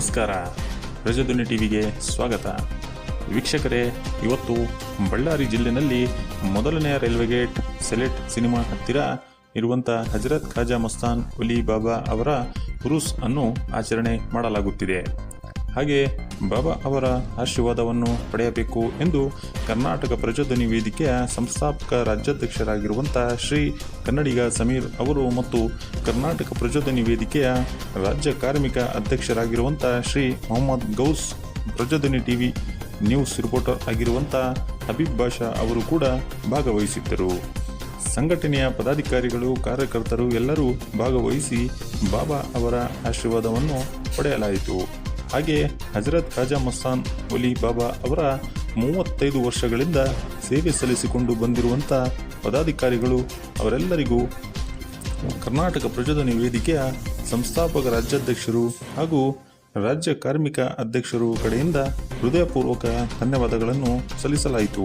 ನಮಸ್ಕಾರ. ರಜಧ್ವನಿ ಟಿವಿಗೆ ಸ್ವಾಗತ. ವೀಕ್ಷಕರೇ, ಇವತ್ತು ಬಳ್ಳಾರಿ ಜಿಲ್ಲೆನಲ್ಲಿ ಮೊದಲನೆಯ ರೈಲ್ವೆ ಗೇಟ್ ಸೆಲೆಟ್ ಸಿನಿಮಾ ಹತ್ತಿರ ಇರುವಂಥ ಹಜರತ್ ಖಾಜಾ ಮಸ್ತಾನ್ ಉಲಿ ಬಾಬಾ ಅವರ ಉರುಸ್ ಅನ್ನು ಆಚರಣೆ ಮಾಡಲಾಗುತ್ತಿದೆ. ಹಾಗೆ ಬಾಬಾ ಅವರ ಆಶೀರ್ವಾದವನ್ನು ಪಡೆಯಬೇಕು ಎಂದು ಕರ್ನಾಟಕ ಪ್ರಚೋದನಿ ವೇದಿಕೆಯ ಸಂಸ್ಥಾಪಕ ರಾಜ್ಯಾಧ್ಯಕ್ಷರಾಗಿರುವಂಥ ಶ್ರೀ ಕನ್ನಡಿಗ ಸಮೀರ್ ಅವರು ಮತ್ತು ಕರ್ನಾಟಕ ಪ್ರಚೋದನಿ ವೇದಿಕೆಯ ರಾಜ್ಯ ಕಾರ್ಮಿಕ ಅಧ್ಯಕ್ಷರಾಗಿರುವಂಥ Shri Mohammed Ghouse Prajadhwani TV news reporter ಆಗಿರುವಂಥ ಹಬೀಬ್ ಬಾಷಾ ಅವರು ಕೂಡ ಭಾಗವಹಿಸಿದ್ದರು. ಸಂಘಟನೆಯ ಪದಾಧಿಕಾರಿಗಳು, ಕಾರ್ಯಕರ್ತರು ಎಲ್ಲರೂ ಭಾಗವಹಿಸಿ ಬಾಬಾ ಅವರ ಆಶೀರ್ವಾದವನ್ನು ಪಡೆಯಲಾಯಿತು. ಹಾಗೆ ಹಜರತ್ ಖಾಜಾ ಮಸ್ತಾನ್ ಒಲಿ ಬಾಬಾ ಅವರ ಮೂವತ್ತೈದು ವರ್ಷಗಳಿಂದ ಸೇವೆ ಸಲ್ಲಿಸಿಕೊಂಡು ಬಂದಿರುವಂಥ ಪದಾಧಿಕಾರಿಗಳು ಅವರೆಲ್ಲರಿಗೂ ಕರ್ನಾಟಕ ಪ್ರಚೋದನೆ ವೇದಿಕೆಯ ಸಂಸ್ಥಾಪಕ ರಾಜ್ಯಾಧ್ಯಕ್ಷರು ಹಾಗೂ ರಾಜ್ಯ ಕಾರ್ಮಿಕ ಅಧ್ಯಕ್ಷರು ಕಡೆಯಿಂದ ಹೃದಯಪೂರ್ವಕ ಧನ್ಯವಾದಗಳನ್ನು ಸಲ್ಲಿಸಲಾಯಿತು.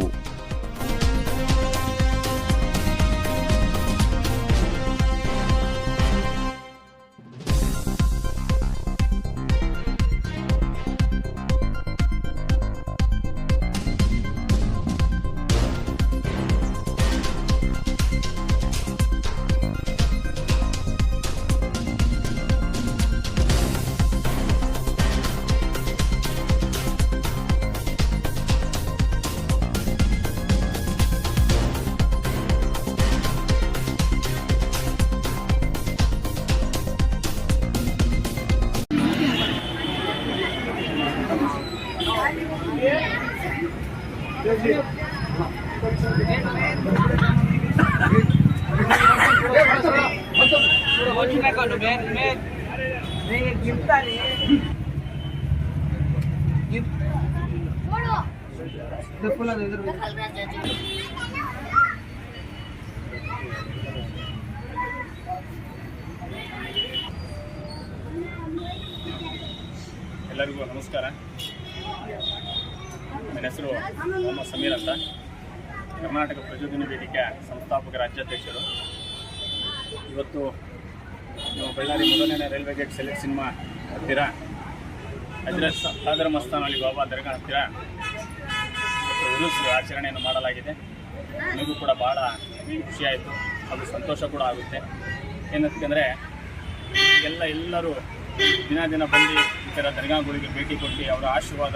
ಎಲ್ಲರಿಗೂ ನಮಸ್ಕಾರ ನನ್ನ ಹೆಸರು ಮೊಹಮ್ಮದ್ ಸಮೀರ್ ಅಂತ. ಕರ್ನಾಟಕ ಪ್ರಚೋದನ ವೇದಿಕೆ ಸಂಸ್ಥಾಪಕ ರಾಜ್ಯಾಧ್ಯಕ್ಷರು. ಇವತ್ತು ನಾವು ಬಳ್ಳಾರಿ ಮೊದಲನೇ ರೈಲ್ವೆ ಗೇಟ್ ಸೆಲೆಕ್ಟ್ ಸಿನಿಮಾ ಹತ್ತಿರ, ಹಜರತ್ ಸಾಗರ ಮಸ್ತಾನ್ ಅಲಿ ಬಾಬಾ ದರ್ಗಾ ಹತ್ತಿರ ಉರುಸ್ ಆಚರಣೆಯನ್ನು ಮಾಡಲಾಗಿದೆ. ನನಗೂ ಕೂಡ ಭಾಳ ಖುಷಿಯಾಯಿತು ಹಾಗೂ ಸಂತೋಷ ಕೂಡ ಆಗುತ್ತೆ. ಏನಂತಂದರೆ ಎಲ್ಲ ಎಲ್ಲರೂ ದಿನ ದಿನ ಬಂದು ಈ ಥರ ದರ್ಗಾಗಳಿಗೆ ಭೇಟಿ ಕೊಟ್ಟು ಅವರ ಆಶೀರ್ವಾದ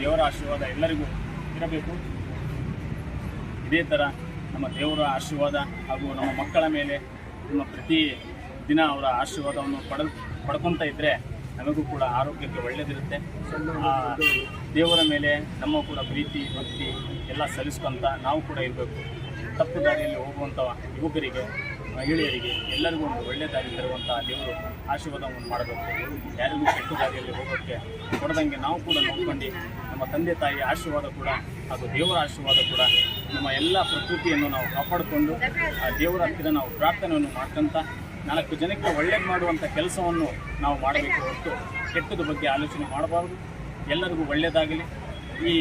ದೇವರ ಆಶೀರ್ವಾದ ಎಲ್ಲರಿಗೂ ಇರಬೇಕು. ಇದೇ ಥರ ನಮ್ಮ ದೇವರ ಆಶೀರ್ವಾದ ಹಾಗೂ ನಮ್ಮ ಮಕ್ಕಳ ಮೇಲೆ ನಮ್ಮ ಪ್ರತಿ ದಿನ ಅವರ ಆಶೀರ್ವಾದವನ್ನು ಪಡ, ಪಡ್ಕೊತ ಇದ್ದರೆ ನಮಗೂ ಕೂಡ ಆರೋಗ್ಯಕ್ಕೆ ಒಳ್ಳೆಯದಿರುತ್ತೆ ದೇವರ ಮೇಲೆ ನಮ್ಮ ಕೂಡ ಪ್ರೀತಿ, ಭಕ್ತಿ ಎಲ್ಲ ಸಲ್ಲಿಸ್ಕೊಂತ ನಾವು ಕೂಡ ಇರಬೇಕು. ತಪ್ಪು ದಾರಿಯಲ್ಲಿ ಹೋಗುವಂಥ ಯುವಕರಿಗೆ ಮಹಿಳೆಯರಿಗೆ ಎಲ್ಲರಿಗೂ ಒಂದು ಒಳ್ಳೆಯದಾಗಿ ತರುವಂಥ ದೇವರು ಆಶೀರ್ವಾದವನ್ನು ಮಾಡಬೇಕು. ಯಾರಿಗೂ ಕೆಟ್ಟ ದಾರಿಯಲ್ಲಿ ಹೋಗೋಕ್ಕೆ ಕೊಡದಂಗೆ ನಾವು ಕೂಡ ನೋಡ್ಕೊಂಡು ನಮ್ಮ ತಂದೆ ತಾಯಿಯ ಆಶೀರ್ವಾದ ಕೂಡ ಹಾಗೂ ದೇವರ ಆಶೀರ್ವಾದ ಕೂಡ ನಮ್ಮ ಎಲ್ಲ ಪ್ರಕೃತಿಯನ್ನು ನಾವು ಕಾಪಾಡಿಕೊಂಡು ಆ ದೇವರ ಹತ್ತಿರ ನಾವು ಪ್ರಾರ್ಥನೆಯನ್ನು ಮಾಡ್ಕೊಂತ ನಾಲ್ಕು ಜನಕ್ಕೆ ಒಳ್ಳೇದು ಮಾಡುವಂಥ ಕೆಲಸವನ್ನು ನಾವು ಮಾಡಬೇಕು ಹೊರತು ಕೆಟ್ಟದ ಬಗ್ಗೆ ಆಲೋಚನೆ ಮಾಡಬಾರ್ದು. ಎಲ್ಲರಿಗೂ ಒಳ್ಳೆಯದಾಗಲಿ ಈ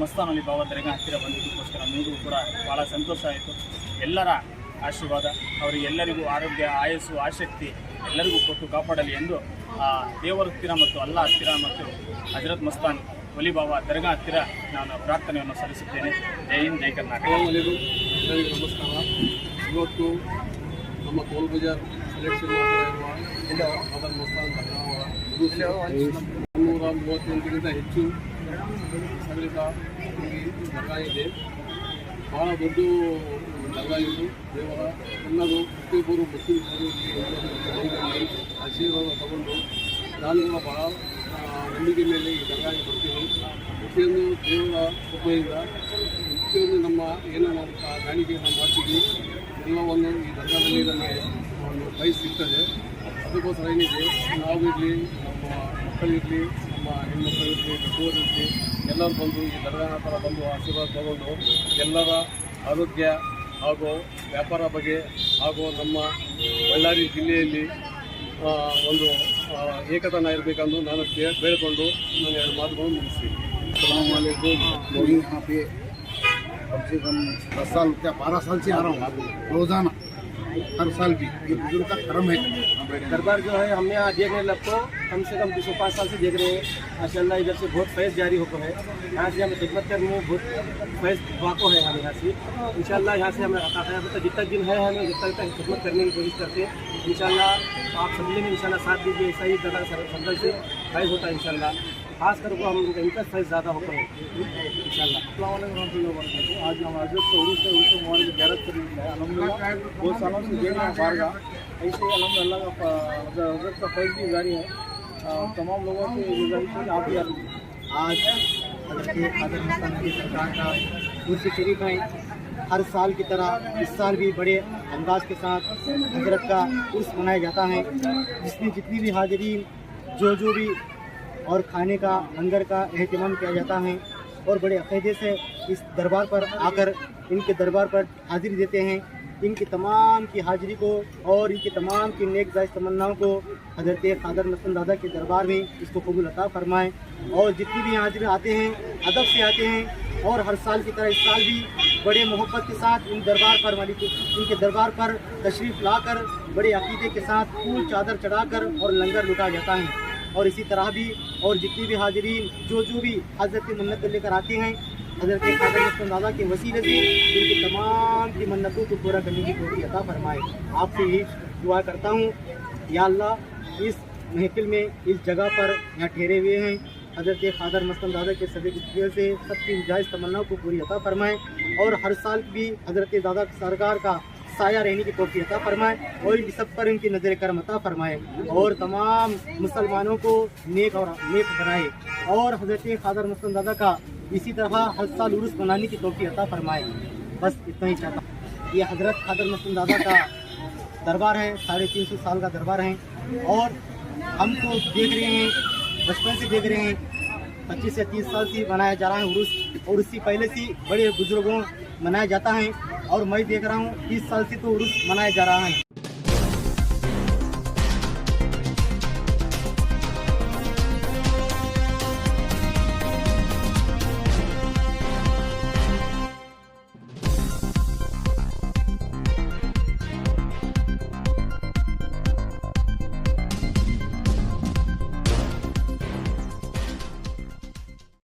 ಮಸ್ತಾನಲ್ಲಿ ಬಾಬಾ ದರ್ಗಾ ಹತ್ತಿರ ಬಂದಿದ್ದಕ್ಕೋಸ್ಕರ ನಿಮಗೂ ಕೂಡ ಭಾಳ ಸಂತೋಷ ಆಯಿತು. ಎಲ್ಲರ ಆಶೀರ್ವಾದ. ಅವರಿಗೆ ಎಲ್ಲರಿಗೂ ಆರೋಗ್ಯ, ಆಯಸ್ಸು, ಆಸಕ್ತಿ ಎಲ್ಲರಿಗೂ ಕೊಟ್ಟು ಕಾಪಾಡಲಿ ಎಂದು, ಆ, ದೇವರ ಹತ್ತಿರ ಮತ್ತು ಅಲ್ಲ ಹತ್ತಿರ ಮತ್ತು ಹಜರತ್ ಮಸ್ತಾನ್ ಒಲಿಬಾಬಾ ದರ್ಗಾ ಹತ್ತಿರ ನಾನು ಪ್ರಾರ್ಥನೆಯನ್ನು ಸಲ್ಲಿಸುತ್ತೇನೆ. ಜೈ ಹಿಂದ್, ಜೈ ಕರ್ನಾಟಕ. ನಮಸ್ಕಾರ. ಇವತ್ತು ನಮ್ಮ ಟೋಲ್ ಬಜಾರ್ ಮಸ್ತಾನ್ ಮುನ್ನೂರ ಮೂವತ್ತೆಂಟರಿಂದ ಹೆಚ್ಚು ಸಗಳಿತ ದರ್ಗಾ ಇದೆ. ಭಾಳ ದೊಡ್ಡ ದರ್ಗಾ ಇದು ದೇವರ ಎಲ್ಲರೂ ಪ್ರತಿಯೊಬ್ಬರು ಮುಸ್ಲಿಮರು ಆಶೀರ್ವಾದ ತಗೊಂಡು ನಾನು ಬಹಳ ನಂಬಿಕೆ ಮೇಲೆ ಈ ದರ್ಗಾಗೆ ಬರ್ತೀನಿ. ಪ್ರತಿಯೊಂದು ದೇವರ ಕೃಪೆಯಿಂದ, ಪ್ರತಿಯೊಂದು ನಮ್ಮ ಏನು ಕಾ- ಕಾಣಿಕೆಯನ್ನು ಮಾಡ್ತೀವಿ ಎಲ್ಲವನ್ನು ಈ ದರ್ಗಾದಲ್ಲಿ ನಮಗೆ ಒಂದು ಕೈ ಸಿಗ್ತದೆ ಅದಕ್ಕೋಸ್ಕರ ಏನಿದೆ ನಾವಿರಲಿ ನಮ್ಮ ಮಕ್ಕಳಿರಲಿ ನಮ್ಮ ಹೆಣ್ಮಕ್ಕಳಿರಲಿ ದೊಡ್ಡವರಿರಲಿ ಎಲ್ಲರೂ ಬಂದು ಈ ದರ್ಗಾನ ಹತ್ರ ಬಂದು ಆಶೀರ್ವಾದ ತಗೊಂಡು ಎಲ್ಲರ ಆರೋಗ್ಯ ಹಾಗೂ ವ್ಯಾಪಾರ ಬಗ್ಗೆ ಹಾಗೂ ನಮ್ಮ ಬಳ್ಳಾರಿ ಜಿಲ್ಲೆಯಲ್ಲಿ ಆ, ಒಂದು ಆ, ಏಕತನ ಇರಬೇಕೆಂದು ನಾನು ಬೇ- ಬೇಡಿಕೊಂಡು ನಾನು ಎರಡು ಮಾತುಗಳನ್ನು ಮುಗಿಸ್ತೀನಿ अलैक्म लोग यहाँ पे कम से कम दस साल क्या बारह साल से आ रहा हूँ रोज़ाना ہر سال بھی بزرگ کا کرم ہے۔ دربار جو ہے، ہم یہاں دیکھ رہے لب کو کم سے کم دو سو پانچ سال سے دیکھ رہے ہیں۔ ماشاء اللہ ادھر سے بہت فیض جاری ہو کر ہے۔ یہاں سے ہمیں خدمت کرنی ہے بہت فیض واقع ہے ہم یہاں سے۔ ان شاء اللہ یہاں سے ہمیں عطا ہے جتنا دن ہے ہمیں، جتنا تک خدمت کرنے کی کوشش کرتے ہیں۔ ان شاء اللہ آپ سمجھیں گے ان شاء اللہ ساتھ دیجیے ایسا ہی زیادہ سمجھ سے فیض ہوتا ہے ان شاء اللہ خاص کر کو ہم ان کا سائز زیادہ ہوتا ہے۔ ان شاء اللہ السلام علیکم رحمۃ اللہ وبرکاتہ آج ہمارے حضرت کو عروس عروس مبارک کی زیارت کر رہے ہیں الحمد للہ بہت سالوں سے دیر میں بارگاہ ایسے ہی الحمد للہ کا حضرت کا فیض بھی جاری ہے۔ تمام لوگوں کی گزارش ہے آپ بھی آج حضرت کی سرکار کا عرص شریف ہے۔ ہر سال کی طرح اس سال بھی بڑے انداز کے ساتھ حضرت کا عرس منایا جاتا ہے۔ جس میں جتنی بھی حاضرین، جو جو بھی اور کھانے کا لنگر کا اہتمام کیا جاتا ہے اور بڑے عقیدے سے اس دربار پر آ کر ان کے دربار پر حاضری دیتے ہیں۔ ان کی تمام کی حاضری کو اور ان کی تمام کی نیک زائد تمناؤں کو حضرت قادر نسل دادا کے دربار میں اس کو قبول عطا فرمائیں۔ اور جتنی بھی حاضر آتے ہیں، ادب سے آتے ہیں، اور ہر سال کی طرح اس سال بھی بڑے محبت کے ساتھ ان دربار پر مالک ان کے دربار پر تشریف لا کر بڑے عقیدے کے ساتھ پھول چادر چڑھا کر اور لنگر لٹا جاتا ہے۔ اور اسی طرح بھی اور جتنی بھی حاضرین جو جو بھی حضرت منت کو لے کر آتے ہیں، حضرت خاطر دادا کے وسیلے سے ان کی تمام کی منتوں کو پورا کرنے کی پوری عطا فرمائے۔ آپ سے ہی دعا کرتا ہوں، یا اللہ، اس محفل میں، اس جگہ پر یہاں ٹھہرے ہوئے ہیں۔ حضرت خادر مسلم دادا کے صدق سے سب کی جائز تمنا کو پوری عطا فرمائیں اور ہر سال بھی حضرت دادا سرکار کا سایہ رہنے کی توفیع عطا فرمائے اور ان سب پر ان کی نظر کرم عطا فرمائے اور تمام مسلمانوں کو نیک اور نیک بنائے اور حضرت خاضر مسلم دادا کا اسی طرح ہر سال عرس منانے کی توفیق عطا فرمائے۔ بس اتنا ہی چاہتا یہ حضرت خاضر مسلم دادا کا دربار ہے، ساڑھے تین سو سال کا دربار ہے اور ہم کو دیکھ رہے ہیں، بچپن سے دیکھ رہے ہیں، پچیس یا تیس سال سے منایا جا رہا ہے عرس اور اس سے پہلے سے بڑے بزرگوں منایا جاتا ہے۔ اور میں دیکھ رہا ہوں تیس سال سے تو عرس منایا جا رہا ہے۔